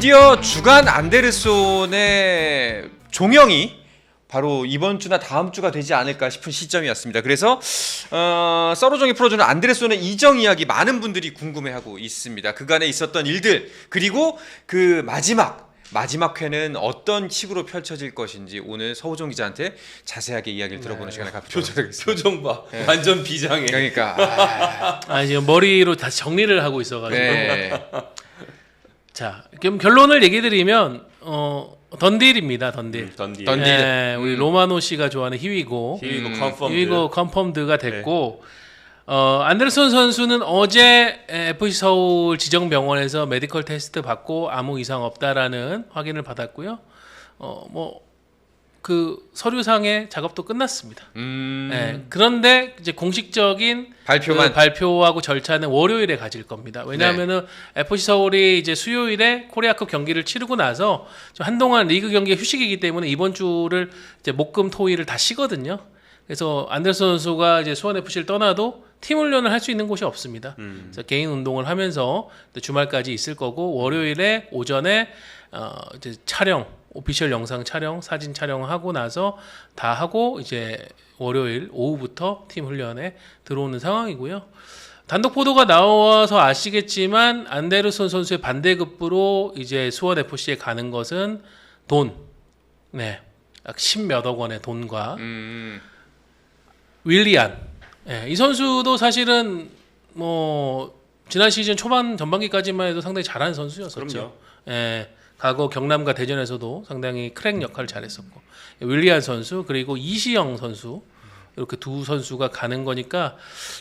드디어 주간 안데르손의 종영이 바로 이번 주나 다음 주가 되지 않을까 싶은 시점이었습니다. 그래서 어, 서로종이 풀어주는 안데르손의 이정 이야기 많은 분들이 궁금해하고 있습니다. 그간에 있었던 일들 그리고 그 마지막 마지막 회는 어떤 식으로 펼쳐질 것인지 오늘 서우종 기자한테 자세하게 이야기를 들어보는 시간을 갖도록 하겠습니다. 표정 봐. 완전 비장해. 그러니까 아, 아 지금 머리로 다시 정리를 하고 있어가지고 네. 자 그럼 결론을 얘기드리면 어 던딜입니다 던딜. 던디. 던디. 예, 우리 로마노 씨가 좋아하는 히위고 히위고 음, 컨펌. 히위고 컨펌드가 됐고 어 안데르손 선수는 어제 FC 서울 지정병원에서 메디컬 테스트 받고 아무 이상 없다라는 확인을 받았고요. 어뭐 그 서류상의 작업도 끝났습니다. 음, 예, 그런데 이제 공식적인 발표만 그 발표하고 절차는 월요일에 가질 겁니다. 왜냐하면은 FC 서울이 이제 수요일에 코리아컵 경기를 치르고 나서 좀 한동안 리그 경기 휴식이기 때문에 이번 주를 이제 목금 토일을 다 쉬거든요. 그래서 안데르손 선수가 이제 수원 FC를 떠나도 팀 훈련을 할 수 있는 곳이 없습니다. 음. 그래서 개인 운동을 하면서 또 주말까지 있을 거고 월요일에 오전에 어 이제 촬영 오피셜 영상 촬영 사진 촬영하고 나서 다 하고 이제 월요일 오후부터 팀 훈련에 들어오는 상황이고요. 단독 보도가 나와서 아시겠지만 안데르손 선수의 반대급부로 이제 수원 FC에 가는 것은 돈, 네, 십몇억 원의 돈과 음, 윌리안. 예, 이 선수도 사실은 뭐 지난 시즌 초반 전반기까지만 해도 상당히 잘하는 선수였었죠. 그럼요. 예, 과거 경남과 대전에서도 상당히 크랙 역할을 잘했었고 윌리안 선수 그리고 이시영 선수 이렇게 두 선수가 가는 거니까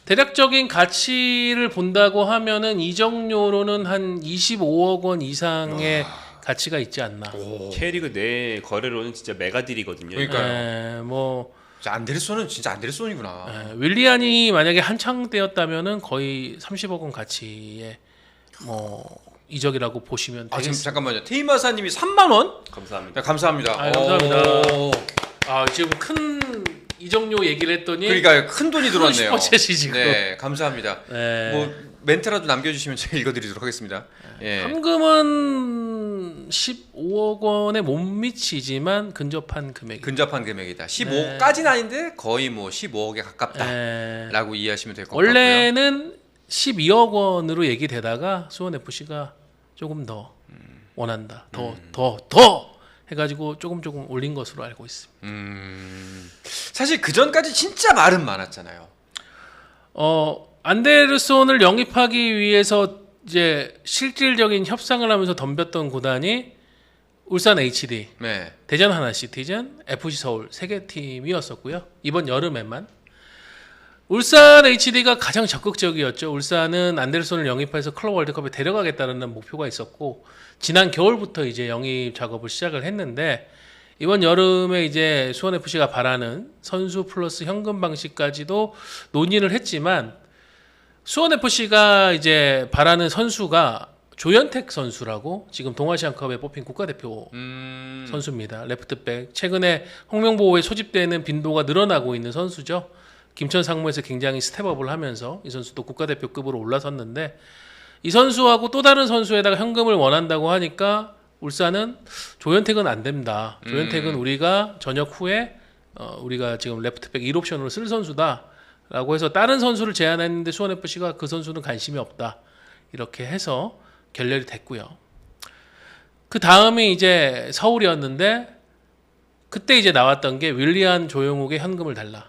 대략적인 가치를 본다고 하면은 이정료로는 한 25억 원 이상의 가치가 있지 않나. K리그 내 거래로는 진짜 메가딜이거든요. 그러니까요. 예, 뭐 진짜 안데르손은 진짜 안데르손이구나. 예, 윌리안이 만약에 한창 때였다면은 거의 30억 원 가치의 뭐 이적이라고 보시면 아 지금 되겠습니다. 잠깐만요. 테이마사님이 3만 원? 감사합니다. 네, 감사합니다. 아, 감사합니다. 오. 아, 지금 큰 이적료 얘기를 했더니 그러니까 큰 돈이 들어왔네요. 슈퍼챗이 지금. 네, 감사합니다. 네. 뭐 멘트라도 남겨주시면 제가 읽어드리도록 하겠습니다. 예. 현금은 15억 원에 못 미치지만 근접한 금액이. 근접한 금액이다. 네. 15까지는 아닌데 거의 뭐 15억에 가깝다라고 예. 이해하시면 될 것 같고요. 원래는 12억 원으로 얘기되다가 수원 FC가 조금 더 원한다. 더 더 더 해가지고 조금 조금 올린 것으로 알고 있습니다. 음, 사실 그 전까지 진짜 말은 많았잖아요. 어 안데르손을 영입하기 위해서 이제 실질적인 협상을 하면서 덤볐던 구단이 울산 HD, 네. 대전 하나시티즌, FC 서울 세 개 팀이었었고요. 이번 여름에만 울산 HD가 가장 적극적이었죠. 울산은 안데르손을 영입해서 클럽 월드컵에 데려가겠다는 목표가 있었고 지난 겨울부터 이제 영입 작업을 시작을 했는데 이번 여름에 이제 수원 FC가 바라는 선수 플러스 현금 방식까지도 논의를 했지만 수원 FC가 이제 바라는 선수가 조현택 선수라고 지금 동아시안컵에 뽑힌 국가대표 음, 선수입니다. 레프트백. 최근에 홍명보호에 소집되는 빈도가 늘어나고 있는 선수죠. 김천 상무에서 굉장히 스텝업을 하면서 이 선수도 국가대표급으로 올라섰는데 이 선수하고 또 다른 선수에다가 현금을 원한다고 하니까 울산은 조현택은 안 됩니다. 조현택은 우리가 전역 후에 어, 우리가 지금 레프트백 1옵션으로 쓸 선수다라고 해서 다른 선수를 제안했는데 수원 FC가 그 선수는 관심이 없다. 이렇게 해서 결렬이 됐고요. 그 다음이 이제 서울이었는데 그때 이제 나왔던 게 윌리안 조용욱의 현금을 달라.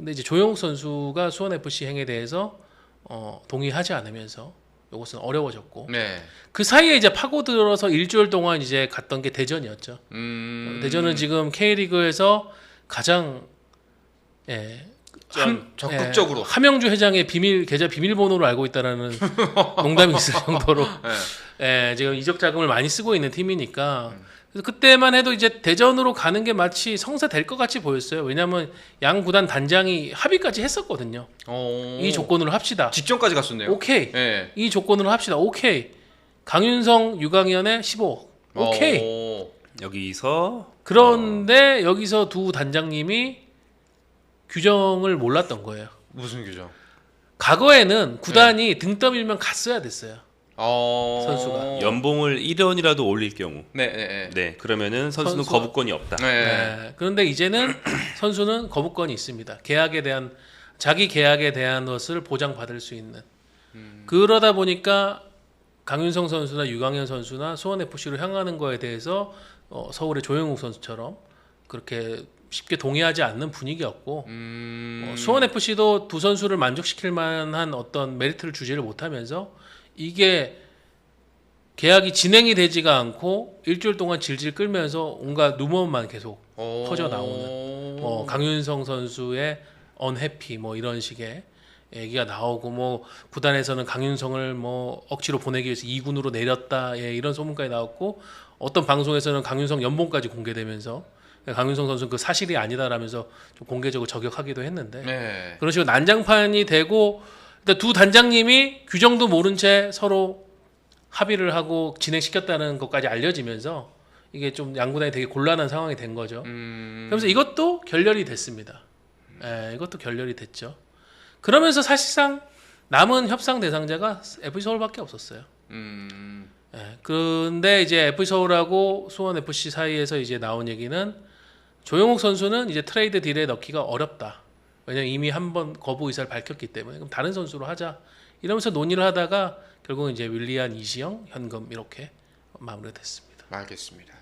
근데 이제 조용욱 선수가 수원 FC 행에 대해서 어, 동의하지 않으면서 이것은 어려워졌고 네. 그 사이에 이제 파고들어서 일주일 동안 이제 갔던 게 대전이었죠. 음, 대전은 지금 K리그에서 가장 예, 전 적극적으로. 예, 하명주 회장의 비밀 계좌 비밀번호를 알고 있다라는 농담이 있을 정도로 네. 예, 지금 이적 자금을 많이 쓰고 있는 팀이니까 그래서 그때만 해도 이제 대전으로 가는 게 마치 성사될 것 같이 보였어요. 왜냐하면 양 구단 단장이 합의까지 했었거든요. 어, 이 조건으로 합시다. 직전까지 갔었네요. 오케이. 네. 이 조건으로 합시다. 오케이. 강윤성, 유강현의 15억. 오케이. 어, 여기서 그런데 여기서 두 단장님이 규정을 몰랐던 거예요. 무슨 규정? 과거에는 구단이 등 떠밀면 갔어야 됐어요. 어... 선수가. 연봉을 1원이라도 올릴 경우 네, 네, 네. 네 그러면은 선수는 선수가- 거부권이 없다. 네. 네. 그런데 이제는 선수는 거부권이 있습니다. 계약에 대한 자기 계약에 대한 것을 보장받을 수 있는. 그러다 보니까 강윤성 선수나 유강현 선수나 수원 FC로 향하는 거에 대해서 어, 서울의 조영욱 선수처럼 그렇게 쉽게 동의하지 않는 분위기였고 음... 어, 수원 FC도 두 선수를 만족시킬 만한 어떤 메리트를 주지를 못하면서 이게 계약이 진행이 되지가 않고 일주일 동안 질질 끌면서 온갖 루머만 계속 어... 퍼져 나오는. 뭐 강윤성 선수의 언해피 뭐 이런 식의 얘기가 나오고 뭐 구단에서는 강윤성을 뭐 억지로 보내기 위해서 2군으로 내렸다 예, 이런 소문까지 나왔고 어떤 방송에서는 강윤성 연봉까지 공개되면서 강윤성 선수는 그 사실이 아니다라면서 좀 공개적으로 저격하기도 했는데 네. 그런 식으로 난장판이 되고 일단 두 단장님이 규정도 모른 채 서로 합의를 하고 진행시켰다는 것까지 알려지면서 이게 좀 양구단이 되게 곤란한 상황이 된 거죠. 음... 그러면서 이것도 결렬이 됐습니다. 예, 이것도 결렬이 됐죠. 그러면서 사실상 남은 협상 대상자가 FC 서울밖에 없었어요. 음... 예, 그런데 이제 FC 서울하고 수원 FC 사이에서 이제 나온 얘기는 조용욱 선수는 이제 트레이드 딜에 넣기가 어렵다. 왜냐면 이미 한 번 거부 의사를 밝혔기 때문에 그럼 다른 선수로 하자. 이러면서 논의를 하다가 결국은 이제 윌리안 이시영 현금 이렇게 마무리가 됐습니다. 알겠습니다.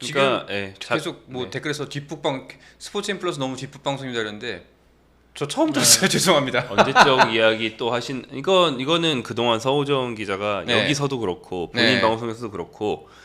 그러니까 예, 자- 계속 뭐 네. 댓글에서 뒷북방 스포츠인 플러스 너무 뒷북방송입니다 그랬는데 저 처음 네. 들었어요 죄송합니다. 언제적 이야기 또 하신 이건 이거는 그동안 서우정 기자가 네. 여기서도 그렇고 본인 네. 방송에서도 그렇고 음,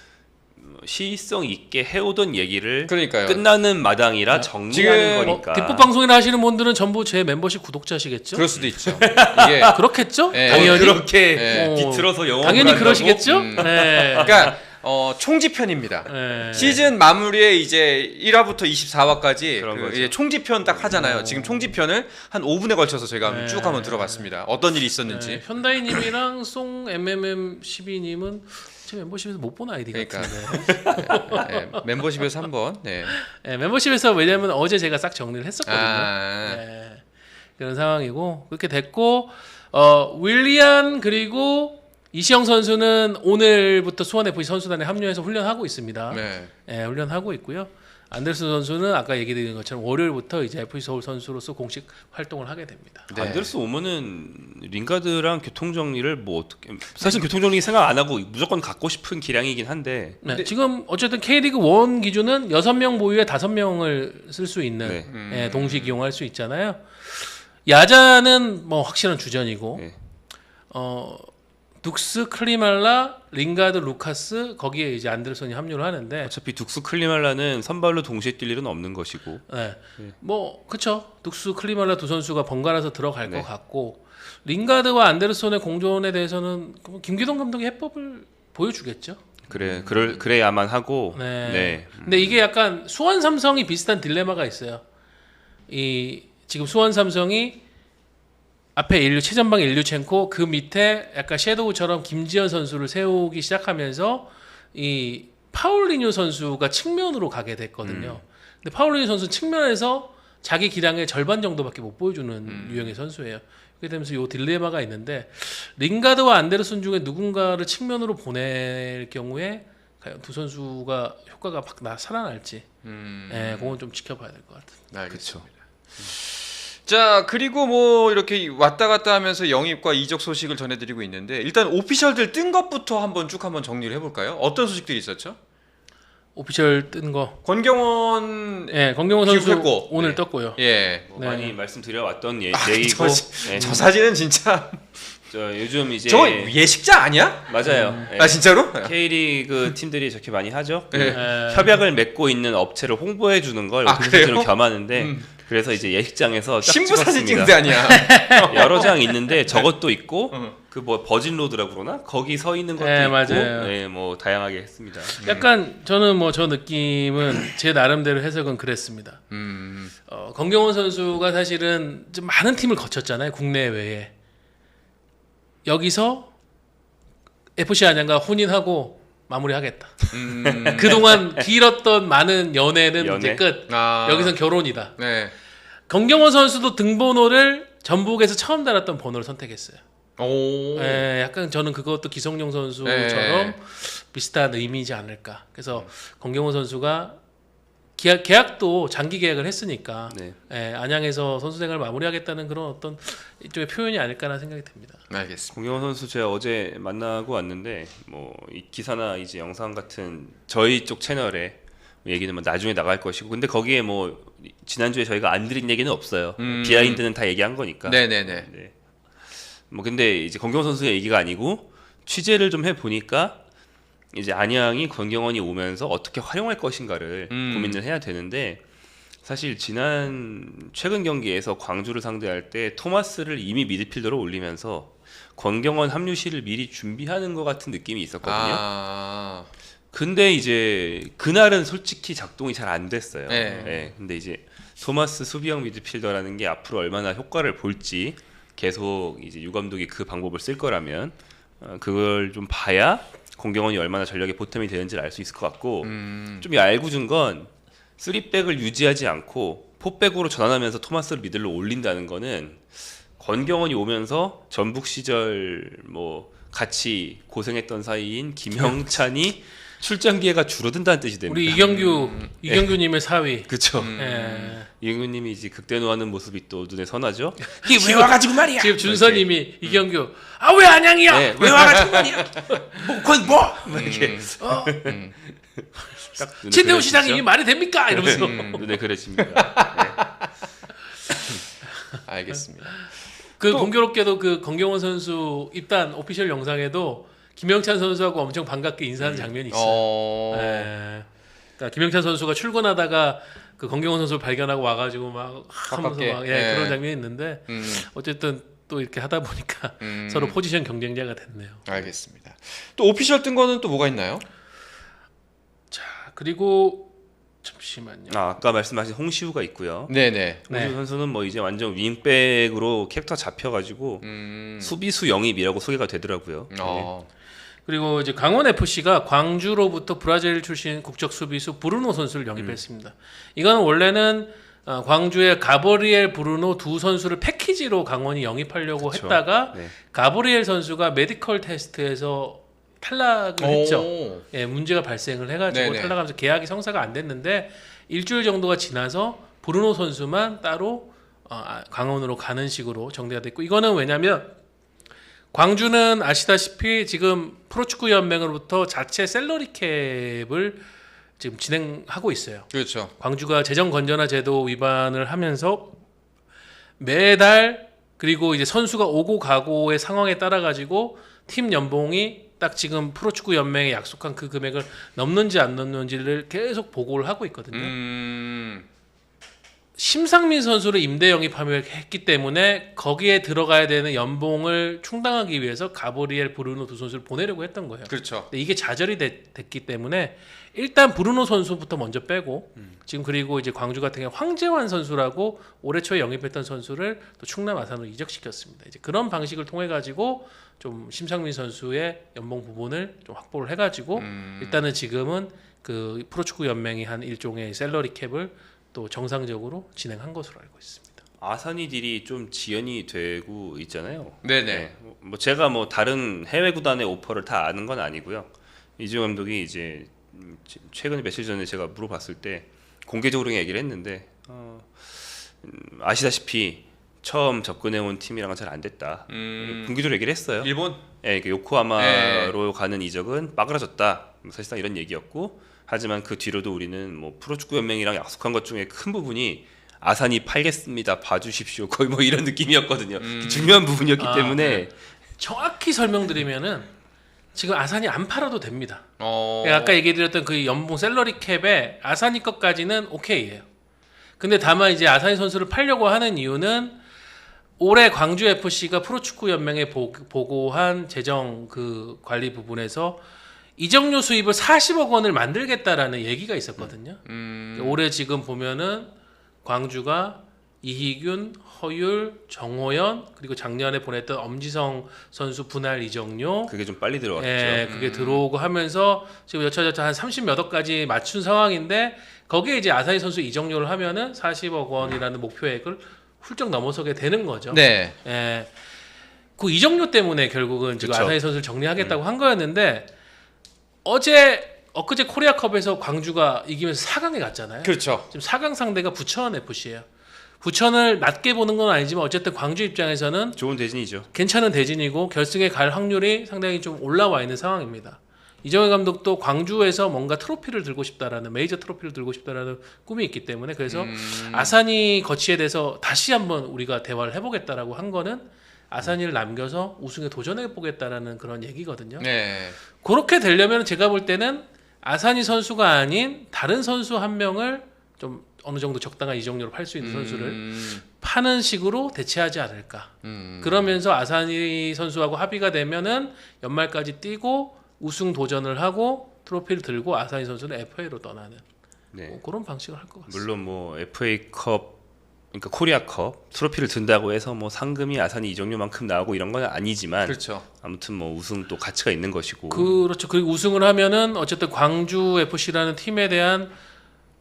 시의성 있게 해오던 얘기를 그러니까요. 끝나는 마당이라 정리하는 지금 거니까. 뭐 뒷북 방송이라 하시는 분들은 전부 제 멤버십 구독자시겠죠? 그럴 수도 있죠. 이게 그렇겠죠? 네. 당연히. 그렇게 네. 비틀어서 영어 당연히 그러시겠죠? 음. 네. 그러니까 어, 총지편입니다. 네. 시즌 마무리에 이제 1화부터 24화까지 그런 그 거죠. 이제 총지편 딱 하잖아요. 지금 총지편을 한 5분에 걸쳐서 저희가 한번 네. 쭉 한번 들어봤습니다. 어떤 일이 있었는지. 네, 현다이님이랑 송 MMM 12님은 제 멤버십에서 못본 아이디 그러니까. 같은데. 네, 멤버십에서 한번. 네. 네, 멤버십에서 왜냐면 어제 제가 싹 정리를 했었거든요. 아, 네, 그런 상황이고 그렇게 됐고 어, 윌리안 그리고 이시영 선수는 오늘부터 수원 FC 선수단에 합류해서 훈련하고 있습니다. 네. 예, 훈련하고 있고요. 안델스 선수는 아까 얘기 드린 것처럼 월요일부터 이제 FC 서울 선수로서 공식 활동을 하게 됩니다. 네. 안델스 오면은 링가드랑 교통 정리를 뭐 어떻게 사실 교통 정리 생각 안 하고 무조건 갖고 싶은 기량이긴 한데 네, 근데- 지금 어쨌든 K리그 1 기준은 6명 보유에 5명을 쓸 수 있는 네. 음. 예, 동시 이용할 수 있잖아요. 야자는 뭐 확실한 주전이고 네. 어 둑스, 클리말라, 링가드, 루카스 거기에 이제 안델슨이 합류를 하는데 어차피 둑스 클리말라는 선발로 동시에 뛸 일은 없는 것이고 네. 뭐 그쵸 둑스 클리말라 두 선수가 번갈아서 들어갈 네. 것 같고 링가드와 안데르손의 공존에 대해서는 그 김기동 감독이 해법을 보여주겠죠. 그래 그럴 그래야만 하고 네. 네. 근데 이게 약간 수원 삼성이 비슷한 딜레마가 있어요. 이 지금 수원 삼성이 앞에 인류 최전방 일류첸코 그 밑에 약간 섀도우처럼 김지현 선수를 세우기 시작하면서 이 파울리뉴 선수가 측면으로 가게 됐거든요. 근데 파울리뉴 선수 측면에서 자기 기량의 절반 정도밖에 못 보여주는 유형의 선수예요. 그렇게 되면서 요 딜레마가 있는데 링가드와 안데르슨 중에 누군가를 측면으로 보낼 경우에 과연 두 선수가 효과가 막 나, 살아날지, 음. 예, 그건 좀 지켜봐야 될 것 같아요. 알겠습니다. 자 그리고 뭐 이렇게 왔다 갔다 하면서 영입과 이적 소식을 전해드리고 있는데 일단 오피셜들 뜬 것부터 한번 쭉 한번 정리를 해볼까요? 어떤 소식들이 있었죠? 오피셜 뜬 거, 권경원 예, 권경원 선수 기록했고, 오늘 네. 떴고요. 예. 뭐 네. 많이 말씀드려왔던 예, 아, 얘기고 저, 네. 저 사진은 진짜 저 요즘 이제 저거 예식장 아니야? 맞아요. 예. 아 진짜로? K리그 팀들이 저렇게 많이 하죠. 그 네. 예. 협약을 맺고 있는 업체를 홍보해 주는 걸 아, 그래요? 겸하는데 음. 그래서 이제 예식장에서 딱 신부 사진. 데 아니야? 여러 장 있는데 저것도 있고 어. 그뭐 버진 로드라고 그러나 거기 서 있는 것도 네, 있고 맞아요. 네, 뭐 다양하게 했습니다. 약간 저는 뭐 저 느낌은 제 나름대로 해석은 그랬습니다. 음. 어, 권경원 선수가 사실은 좀 많은 팀을 거쳤잖아요 국내 외에 여기서 FC 안양과 혼인하고 마무리하겠다. 음. 그동안 길었던 많은 연애는 연애? 이제 끝. 아. 여기선 결혼이다. 네. 권경원 선수도 등번호를 전북에서 처음 달았던 번호를 선택했어요. 오. 예, 약간 저는 그것도 기성용 선수처럼 네. 비슷한 의미이지 않을까. 그래서 권경호 선수가 계약, 계약도 장기 계약을 했으니까 네. 예, 안양에서 선수 생활을 마무리하겠다는 그런 어떤 일종의 표현이 아닐까라는 생각이 듭니다. 알겠습니다. 공경원 선수 제가 어제 만나고 왔는데 뭐 이 기사나 이제 영상 같은 저희 쪽 채널에 얘기는 뭐 나중에 나갈 것이고 근데 거기에 뭐 지난주에 저희가 안 드린 얘기는 없어요. 음. 비하인드는 다 얘기한 거니까. 네네네. 네. 뭐 근데 이제 권경원 선수의 얘기가 아니고 취재를 좀 해 보니까 이제 안양이 권경원이 오면서 어떻게 활용할 것인가를 음. 고민을 해야 되는데 사실 지난 최근 경기에서 광주를 상대할 때 토마스를 이미 미드필더로 올리면서 권경원 합류 시를 미리 준비하는 것 같은 느낌이 있었거든요. 아. 근데 이제 그날은 솔직히 작동이 잘 안 됐어요. 네. 예, 근데 이제 토마스 수비형 미드필더라는 게 앞으로 얼마나 효과를 볼지 계속 이제 유 감독이 그 방법을 쓸 거라면 어, 그걸 좀 봐야 공경원이 얼마나 전력의 보탬이 되는지를 알 수 있을 것 같고 음. 좀 얄궂은 건 쓰리백을 유지하지 않고 포백으로 전환하면서 토마스를 미들로 올린다는 거는 권경원이 오면서 전북 시절 뭐 같이 고생했던 사이인 김형찬이 출전 기회가 줄어든다는 뜻이 됩니다. 우리 이경규 이경규님의 사위. 그렇죠. 음. 예. 이경규님이 이제 극대노하는 모습이 또 눈에 선하죠. 이게 왜 와가지고 말이야? 지금 준서님이 이경규 아왜 안양이야? 네, 왜 와가지고 말이야? 뭐, 그건 뭐? 막 이렇게 어? 딱 눈에 진대호 그려지죠? 시장이 말이 됩니까? 이러면서 음. 눈에 그려집니다. 알겠습니다. 그 또- 공교롭게도 그 권경원 선수 입단 오피셜 영상에도 김영찬 선수하고 엄청 반갑게 인사하는 장면이 있어요. 어. 예. 그러니까 김영찬 선수가 출근하다가 그 권경원 선수를 발견하고 와가지고 막 하면서. 막 예, 예. 그런 장면이 있는데 음. 어쨌든 또 이렇게 하다 보니까 음. 서로 포지션 경쟁자가 됐네요. 알겠습니다. 또 오피셜 뜬 거는 또 뭐가 있나요? 자 그리고 잠시만요. 아, 아까 말씀하신 홍시우가 있고요. 네네. 네. 홍시우 선수는 뭐 이제 완전 윙백으로 캐릭터 잡혀가지고 음. 수비수 영입이라고 소개가 되더라고요. 어. 그리고 이제 강원 FC가 광주로부터 브라질 출신 국적 수비수 브루노 선수를 영입했습니다. 이거는 원래는 어, 광주의 가브리엘 브루노 두 선수를 패키지로 강원이 영입하려고 그쵸. 했다가 네. 가브리엘 선수가 메디컬 테스트에서 탈락을 했죠. 오. 예, 문제가 발생을 해가지고 네네. 탈락하면서 계약이 성사가 안 됐는데 일주일 정도가 지나서 브루노 선수만 따로 어, 아, 강원으로 가는 식으로 정리가 됐고 이거는 왜냐면 광주는 아시다시피 지금 프로축구 연맹으로부터 자체 셀러리 캡을 지금 진행하고 있어요. 그렇죠. 광주가 재정 건전화 제도 위반을 하면서 매달 그리고 이제 선수가 오고 가고의 상황에 따라 가지고 팀 연봉이 딱 지금 프로축구 연맹에 약속한 그 금액을 넘는지 안 넘는지를 계속 보고를 하고 있거든요. 음. 심상민 선수를 임대 영입했기 때문에 거기에 들어가야 되는 연봉을 충당하기 위해서 가브리엘 브루노 두 선수를 보내려고 했던 거예요. 그렇죠. 근데 이게 좌절이 됐, 됐기 때문에 일단 브루노 선수부터 먼저 빼고 지금 그리고 이제 광주 같은 경우 황재환 선수라고 올해 초에 영입했던 선수를 또 충남 아산으로 이적시켰습니다. 이제 그런 방식을 통해 가지고 좀 심상민 선수의 연봉 부분을 좀 확보를 해 가지고 음. 일단은 지금은 그 프로축구 연맹이 한 일종의 셀러리 캡을 또 정상적으로 진행한 것으로 알고 있습니다. 아산이 딜이 좀 지연이 되고 있잖아요. 네네. 네. 뭐 제가 뭐 다른 해외 구단의 오퍼를 다 아는 건 아니고요. 이주영 감독이 이제 최근에 며칠 전에 제가 물어봤을 때 공개적으로 얘기를 했는데 어, 음, 아시다시피 처음 접근해 온 팀이랑은 잘 안 됐다. 음. 공개적으로 얘기를 했어요. 일본. 예, 그 요코하마로 가는 이적은 빠그라졌다. 뭐 사실상 이런 얘기였고 하지만 그 뒤로도 우리는 뭐 프로축구 연맹이랑 약속한 것 중에 큰 부분이 아산이 팔겠습니다. 봐주십시오. 거의 뭐 이런 느낌이었거든요. 음. 중요한 부분이었기 아, 때문에 정확히 설명드리면은 지금 아산이 안 팔아도 됩니다. 어. 예, 아까 얘기드렸던 그 연봉 셀러리 캡에 아산이 것까지는 오케이예요. 근데 다만 이제 아산이 선수를 팔려고 하는 이유는 올해 광주 FC가 프로축구 연맹에 보- 보고한 재정 그 관리 부분에서 이적료 수입을 40억 원을 만들겠다라는 얘기가 있었거든요. 음. 올해 지금 보면은 광주가 이희균, 허율, 정호연 그리고 작년에 보냈던 엄지성 선수 분할 이적료 그게 좀 빨리 들어왔죠. 예, 그게 들어오고 하면서 지금 여차저차 한 30몇 억까지 맞춘 상황인데 거기에 이제 아사히 선수 이적료를 하면은 40억 원이라는 목표액을 훌쩍 넘어서게 되는 거죠. 네. 예. 그 이정료 때문에 결국은 지금 그쵸. 아사히 선수를 정리하겠다고 한 거였는데 어제 엊그제 코리아컵에서 광주가 이기면서 4강에 갔잖아요. 그렇죠. 지금 4강 상대가 부천 FC예요. 부천을 낮게 보는 건 아니지만 어쨌든 광주 입장에서는 좋은 대진이죠. 괜찮은 대진이고 결승에 갈 확률이 상당히 좀 올라와 있는 상황입니다. 이정현 감독도 광주에서 뭔가 트로피를 들고 싶다라는 메이저 트로피를 들고 싶다라는 꿈이 있기 때문에 그래서 음. 아산이 거치에 대해서 다시 한번 우리가 대화를 해보겠다라고 한 거는 아산이를 남겨서 우승에 도전해 보겠다라는 그런 얘기거든요. 네. 그렇게 되려면 제가 볼 때는 아산이 선수가 아닌 다른 선수 한 명을 좀 어느 정도 적당한 이정료로 팔 수 있는 선수를 음, 파는 식으로 대체하지 않을까. 음. 그러면서 아산이 선수하고 합의가 되면은 연말까지 뛰고 우승 도전을 하고 트로피를 들고 아산이 선수는 FA로 떠나는 네. 뭐 그런 방식을 할 것 같습니다. 물론 뭐 FA컵 그러니까 코리아컵 트로피를 든다고 해서 뭐 상금이 아산이 이 정도만큼 나오고 이런 건 아니지만 그렇죠. 아무튼 뭐 우승 또 가치가 있는 것이고 그렇죠. 그리고 우승을 하면은 어쨌든 광주 FC라는 팀에 대한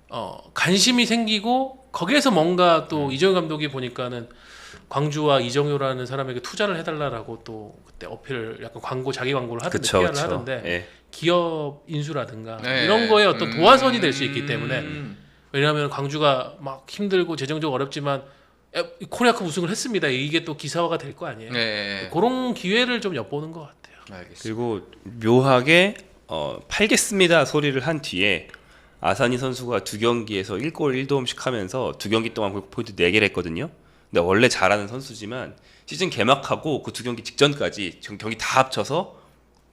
어, 관심이 생기고 거기에서 뭔가 음. 또 이정효 감독이 보니까는 광주와 이정효라는 사람에게 투자를 해달라라고 또 그때 어필을 약간 광고 자기 광고를 하던데 그쵸 그쵸. 하던데 예. 기업 인수라든가 네. 이런 거에 어떤 도화선이 될 수 있기 음. 때문에 왜냐하면 광주가 막 힘들고 재정적 어렵지만 에, 코리아컵 우승을 했습니다. 이게 또 기사화가 될 거 아니에요. 네. 그런 기회를 좀 엿보는 것 같아요. 알겠습니다. 그리고 묘하게 어, 팔겠습니다 소리를 한 뒤에 아산이 선수가 두 경기에서 1골 1도움씩 하면서 두 경기 동안 골 포인트 4개를 했거든요. 근데 원래 잘하는 선수지만 시즌 개막하고 그 두 경기 직전까지 전 경기 다 합쳐서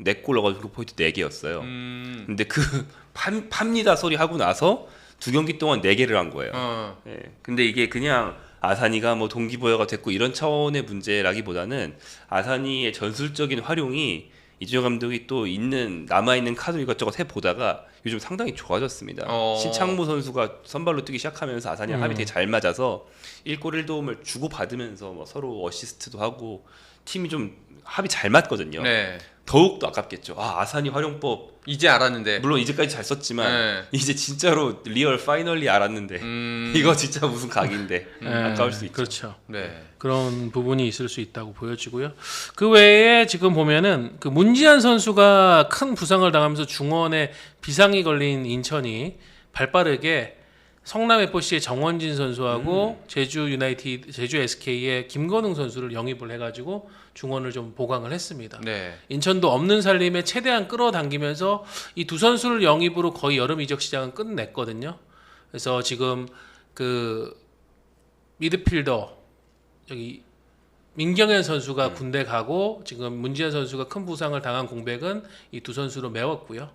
4골 넣어가지고 포인트 4개였어요. 음. 근데 그 판, 팝니다 소리 하고 나서 두 경기 동안 4개를 한 거예요. 어. 예. 근데 이게 그냥 아산이가 뭐 동기부여가 됐고 이런 차원의 문제라기보다는 아산이의 전술적인 활용이 이주영 감독이 또 있는 남아 있는 카드 이것저것 해 보다가 요즘 상당히 좋아졌습니다. 어. 신창무 선수가 선발로 뛰기 시작하면서 아산이랑 음. 합이 되게 잘 맞아서 1골 1도움을 주고 받으면서 뭐 서로 어시스트도 하고 팀이 좀 합이 잘 맞거든요. 네. 더욱 더 아깝겠죠. 아 아산이 활용법 이제 알았는데. 물론 이제까지 잘 썼지만 네. 이제 진짜로 리얼 파이널리 알았는데 음. 이거 진짜 무슨 각인데 예, 아까울 수 있죠. 그렇죠. 네. 그런 부분이 있을 수 있다고 보여지고요. 그 외에 지금 보면은 그 문지한 선수가 큰 부상을 당하면서 중원에 비상이 걸린 인천이 발빠르게 성남 FC의 정원진 선수하고 제주 유나이티드, 제주 SK의 김건웅 선수를 영입을 해가지고 중원을 좀 보강을 했습니다. 네. 인천도 없는 살림에 최대한 끌어당기면서 이 두 선수를 영입으로 거의 여름 이적 시장은 끝냈거든요. 그래서 지금 그 미드필더 여기 민경현 선수가 군대 가고 지금 문지현 선수가 큰 부상을 당한 공백은 이 두 선수로 메웠고요.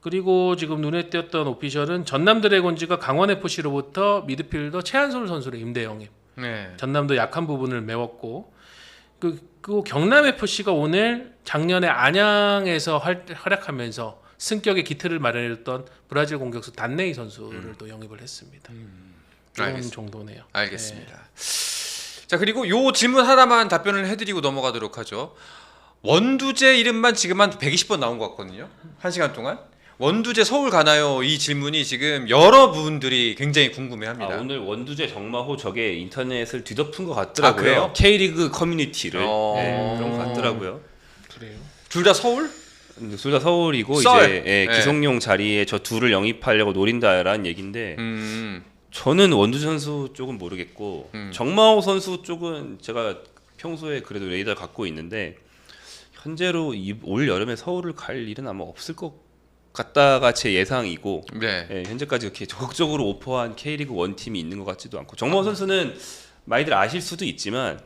그리고 지금 눈에 띄었던 오피셜은 전남 드래곤즈가 강원 FC로부터 미드필더 최한솔 선수를 임대 영입. 네. 전남도 약한 부분을 메웠고 그, 그 경남 FC가 오늘 작년에 안양에서 활, 활약하면서 승격의 기틀을 마련했던 브라질 공격수 단네이 선수를 또 영입을 했습니다. 알겠습니다. 정도네요. 알겠습니다. 자 그리고 요 질문 하나만 답변을 해드리고 넘어가도록 하죠. 원두재 이름만 지금 한 120번 나온 것 같거든요. 한 시간 동안. 원두재 서울 가나요? 이 질문이 지금 여러분들이 굉장히 궁금해합니다. 아, 오늘 원두재 정마호 저게 인터넷을 뒤덮은 것 같더라고요. 아, 그래요? K리그 커뮤니티를 어. 네, 그런 것 같더라고요. 그래요. 둘 다 서울? 둘 다 서울이고 썰. 이제 예, 네. 기성용 자리에 저 둘을 영입하려고 노린다라는 얘기인데 음. 저는 원두재 선수 쪽은 모르겠고 음. 정마호 선수 쪽은 제가 평소에 그래도 레이더 갖고 있는데 현재로 이, 올 여름에 서울을 갈 일은 아마 없을 것 같다가 제 예상이고 네. 예, 현재까지 이렇게 적극적으로 오퍼한 K리그 원 팀이 있는 것 같지도 않고 정마호 선수는 많이들 아실 수도 있지만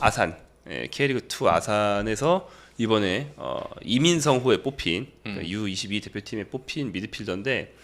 아산 예, K리그 2 아산에서 이번에 어, 이민성 후에 뽑힌 그러니까 U22 대표팀에 뽑힌 미드필더인데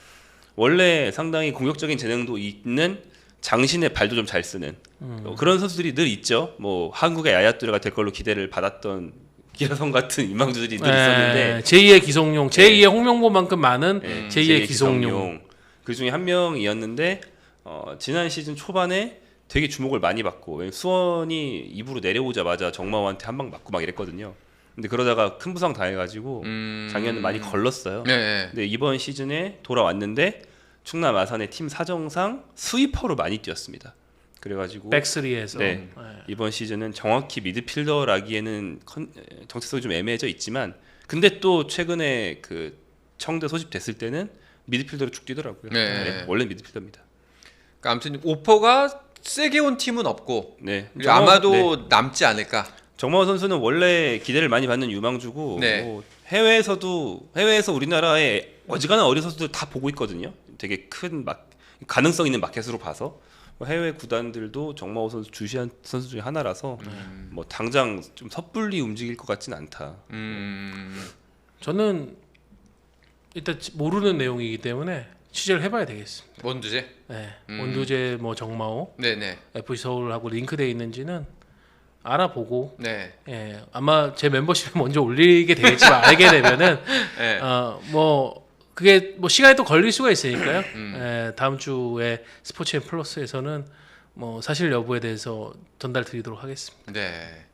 원래 상당히 공격적인 재능도 있는 장신의 발도 좀 잘 쓰는 어, 그런 선수들이 늘 있죠. 뭐 한국의 야야뚜레가 될 걸로 기대를 받았던 기라성 같은 인망주들이 늘 있었는데 네, 제2의 기성용, 제2의 홍명보만큼 많은 예, 제2의 기성용. 그 중에 한 명이었는데 어, 지난 시즌 초반에 되게 주목을 많이 받고 수원이 2부로 내려오자마자 정마호한테 한 방 맞고 막 이랬거든요. 근데 그러다가 큰 부상 당해가지고 음. 작년에 많이 걸렀어요. 네. 근데 이번 시즌에 돌아왔는데 충남 아산의 팀 사정상 스위퍼로 많이 뛰었습니다. 그래가지고 백스리에서 네. 네. 이번 시즌은 정확히 미드필더라기에는 컨, 에, 정체성이 좀 애매해져 있지만 근데 또 최근에 그 청대 소집됐을 때는 미드필더로 쭉 뛰더라고요. 네. 원래 미드필더입니다. 그러니까 아무튼 오퍼가 세게 온 팀은 없고 네. 정마- 아마도 네. 남지 않을까. 정마호 선수는 원래 기대를 많이 받는 유망주고 네. 뭐 해외에서도 해외에서 우리나라의 어지간한 어린 선수들 다 보고 있거든요. 되게 큰 막, 가능성 있는 마켓으로 봐서 뭐 해외 구단들도 정마호 선수 주시한 선수 중에 하나라서 뭐 당장 좀 섣불리 움직일 것 같진 않다. 음. 저는 일단 지- 모르는 내용이기 때문에 취재를 해봐야 되겠습니다. 원두제. 네. 음. 원두제 뭐 정마오 네네. FC 서울하고 링크돼 있는지는 알아보고 네. 예, 아마 제 멤버십에 먼저 올리게 되겠지만 알게 되면은 네. 어, 뭐 그게 뭐 시간이 또 걸릴 수가 있으니까요. 음. 예, 다음 주에 스포츠앤 플러스에서는 뭐 사실 여부에 대해서 전달 드리도록 하겠습니다. 네.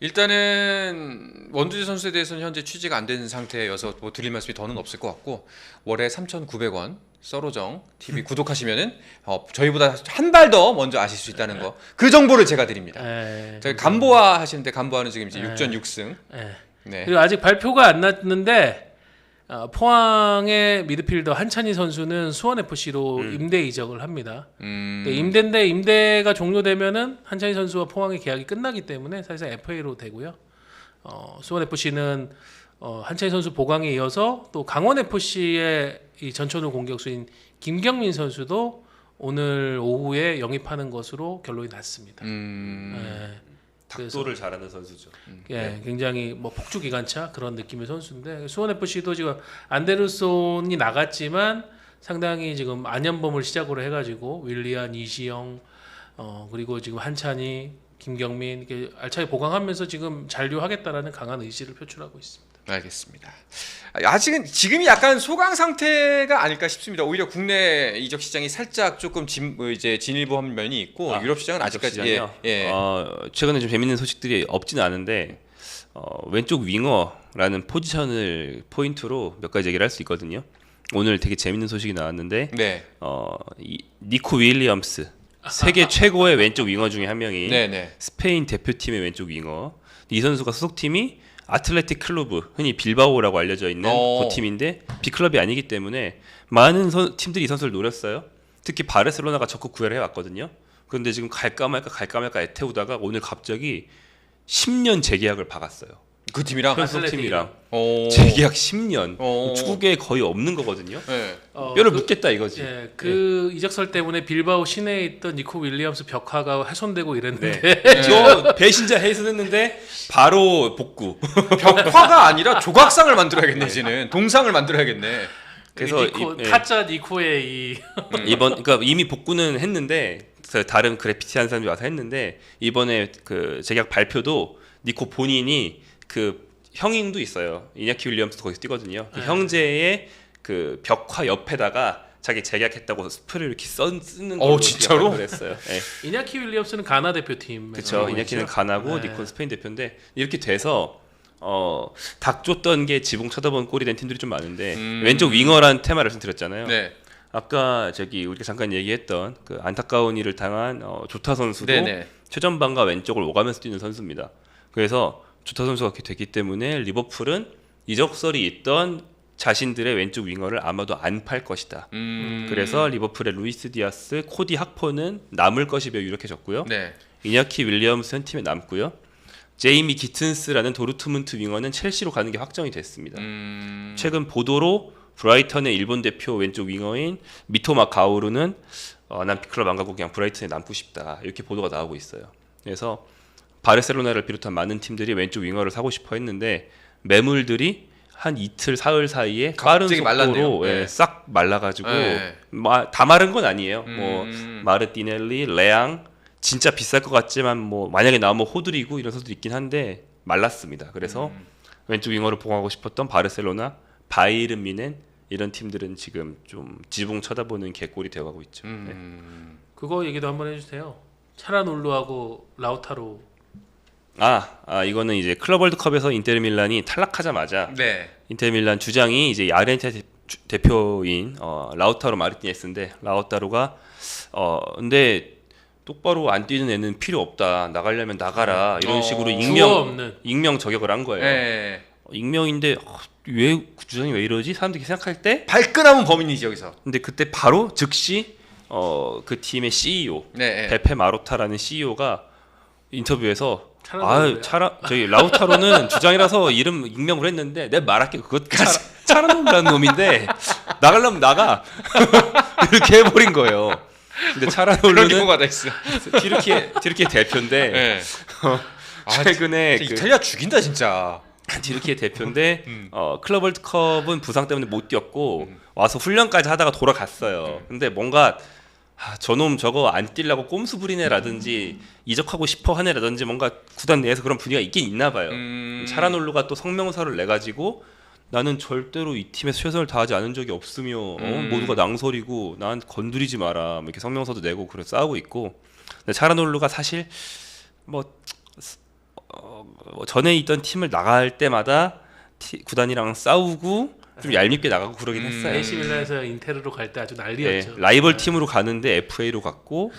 일단은 원두재 선수에 대해서는 현재 취지가 안 된 상태여서 뭐 드릴 말씀이 더는 없을 것 같고 월에 3,900원 서로정 TV 구독하시면은 어, 저희보다 한 발 더 먼저 아실 수 있다는 거 그 정보를 제가 드립니다. 예, 저희 간보아 하시는데 간보아는 지금 이제 네. 6전 6승. 예. 네. 그리고 아직 발표가 안 났는데 어, 포항의 미드필더 한찬희 선수는 수원 FC로 임대 이적을 합니다. 음. 네, 임대인데 임대가 종료되면은 한찬희 선수와 포항의 계약이 끝나기 때문에 사실상 FA로 되고요. 어, 수원 FC는 어, 한찬희 선수 보강에 이어서 또 강원 FC의 이 전천후 공격수인 김경민 선수도 오늘 오후에 영입하는 것으로 결론이 났습니다. 음. 네. 닥도를 잘하는 선수죠. 예, 굉장히 뭐 폭주 기관차 그런 느낌의 선수인데 수원 FC도 지금 안데르손이 나갔지만 상당히 지금 안현범을 시작으로 해가지고 윌리안, 이시영, 어 그리고 지금 한찬이, 김경민 이렇게 알차게 보강하면서 지금 잔류하겠다라는 강한 의지를 표출하고 있습니다. 알겠습니다. 아직은 지금이 약간 소강 상태가 아닐까 싶습니다. 오히려 국내 이적 시장이 살짝 조금 진, 뭐 이제 진일보한 면이 있고 아, 유럽 시장은 아직까지 예, 시장이요? 예. 어, 최근에 좀 재밌는 소식들이 없지는 않은데 어, 왼쪽 윙어라는 포지션을 포인트로 몇 가지 얘기를 할 수 있거든요. 오늘 되게 재밌는 소식이 나왔는데 네, 어, 이, 니코 윌리엄스 세계 최고의 왼쪽 윙어 중에 한 명이 네, 네. 스페인 대표팀의 왼쪽 윙어 이 선수가 소속팀이 아틀레틱 클루브 흔히 빌바오라고 알려져 있는 어. 그 팀인데 B클럽이 아니기 때문에 많은 선- 팀들이 이 선수를 노렸어요. 특히 바르셀로나가 적극 구애를 해왔거든요. 그런데 지금 갈까 말까 갈까 말까 애태우다가 오늘 갑자기 10년 재계약을 박았어요 그 팀이랑 현 소속팀이랑 오. 재계약 10년 어. 축구계에 거의 없는 거거든요 네. 어, 뼈를 그- 묻겠다 이거지 예, 그 이적설 때문에 빌바오 시내에 있던 니코 윌리엄스 벽화가 훼손되고 이랬는데 네. 저 배신자 해이슨했는데 바로 복구 벽화가 아니라 조각상을 만들어야겠네 이제는 동상을 만들어야겠네. 그래서 니코, 이- 예. 타짜 니코의 이 이번 그러니까 이미 복구는 했는데 그 다른 그래피티 한 사람이 와서 했는데 이번에 그 재계약 발표도 니코 본인이 그 형님도 있어요 이냐키 윌리엄스도 거기서 뛰거든요 그 네. 형제의 그 벽화 옆에다가 자기 재계약했다고 스프를 이렇게 써, 쓰는 어, 걸로 진짜로? 했어요. 네. 이냐키 윌리엄스는 가나 대표팀 그렇죠. 이냐키는 가나고 네. 니콘 스페인 대표인데 이렇게 돼서 어, 닭 줬던 게 지붕 쳐다본 꼴이 된 팀들이 좀 많은데 음. 왼쪽 윙어라는 테마를 말씀드렸잖아요. 네, 아까 저기 우리가 잠깐 얘기했던 그 안타까운 일을 당한 어, 조타 선수도 네, 네. 최전방과 왼쪽을 오가면서 뛰는 선수입니다. 그래서 조타 선수가 그렇게 됐기 때문에 리버풀은 이적설이 있던 자신들의 왼쪽 윙어를 아마도 안 팔 것이다. 음. 그래서 리버풀의 루이스 디아스, 코디 학포는 남을 것이 매우 유력해졌고요. 네. 이냐키 윌리엄스는 팀에 남고요. 제이미 기튼스라는 도르트문트 윙어는 첼시로 가는 게 확정이 됐습니다. 음. 최근 보도로 브라이턴의 일본 대표 왼쪽 윙어인 미토마 가오루는 어, 난 B클럽 안 가고 그냥 브라이턴에 남고 싶다 이렇게 보도가 나오고 있어요. 그래서 바르셀로나를 비롯한 많은 팀들이 왼쪽 윙어를 사고 싶어 했는데 매물들이 한 이틀 사흘 사이에 빠른. 속도로 예, 네. 싹 말라가지고 네. 마, 다 마른 건 아니에요. 뭐 음. 마르티넬리, 레앙 진짜 비쌀 것 같지만 뭐 만약에 나오면 호드리고 이런 선수도 있긴 한데 말랐습니다. 그래서 음. 왼쪽 윙어를 보강하고 싶었던 바르셀로나, 바이른 미넨 이런 팀들은 지금 좀 지붕 쳐다보는 개꼴이 되어가고 있죠. 네. 음. 그거 얘기도 한번 해주세요. 차라놀루하고 라우타로 아, 아 이거는 이제 클럽 월드컵에서 인테르 밀란이 탈락하자마자 네. 인테르 밀란 주장이 이제 아르헨티나 대- 대표인 어, 라우타로 마르티네스인데 라우타로가 어 근데 똑바로 안 뛰는 애는 필요 없다. 나가려면 나가라. 이런 어. 식으로 익명 익명 저격을 한 거예요. 예. 익명인데 어, 왜 주장이 왜 이러지? 사람들이 생각할 때 발끈하면 범인이지 여기서. 근데 그때 바로 즉시 어, 그 팀의 CEO 네. 예. 베페 마로타라는 CEO가 인터뷰에서 아 노래야? 차라 저기 라우타로는 주장이라서 이름 익명을 했는데 내가 말할게 그거 차라 차라노라는 놈인데 나가려면 나가 이렇게 해버린 거예요. 근데 차라노는 경우가 다 있어. 티르키예 티르키예 대표인데 예. 아, 최근에 진짜 그 이탈리아 죽인다 진짜. 디르키의 대표인데 음. 어, 클럽 월드컵은 부상 때문에 못 뛰었고 와서 훈련까지 하다가 돌아갔어요. 음. 근데 뭔가 아, 저놈 저거 안 뛰려고 꼼수 부리네라든지 이적하고 싶어 하네라든지 뭔가 구단 내에서 그런 분위기가 있긴 있나 봐요. 음. 차라놀루가 또 성명서를 내 가지고 나는 절대로 이 팀에서 최선을 다하지 않은 적이 없으며 어, 음. 모두가 낭설이고 난 건드리지 마라 뭐 이렇게 성명서도 내고 그래 싸우고 있고 근데 차라놀루가 사실 뭐 어, 뭐 전에 있던 팀을 나갈 때마다 티- 구단이랑 싸우고 좀 얄밉게 나가고 그러긴 음. 했어요. AC 밀란에서 인테르로 갈 때 아주 네, 난리였죠. 라이벌 팀으로 가는데 FA로 갔고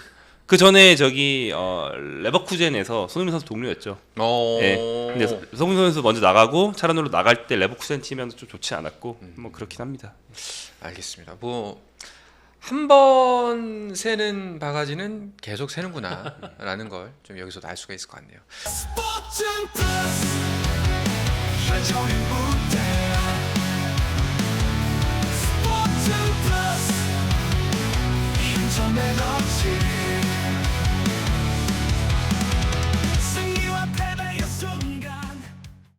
그 전에 저기 어, 레버쿠젠에서 손흥민 선수 동료였죠. 어. 예. 근데 손흥민 선수 먼저 나가고 차라놀로 나갈 때 레버쿠젠 팀이랑 좀 좋지 않았고 뭐 그렇긴 합니다. 알겠습니다. 뭐 한번 세는 바가지는 계속 세는구나라는 걸 좀 여기서도 알 수가 있을 것 같네요. 힘좀 내놓지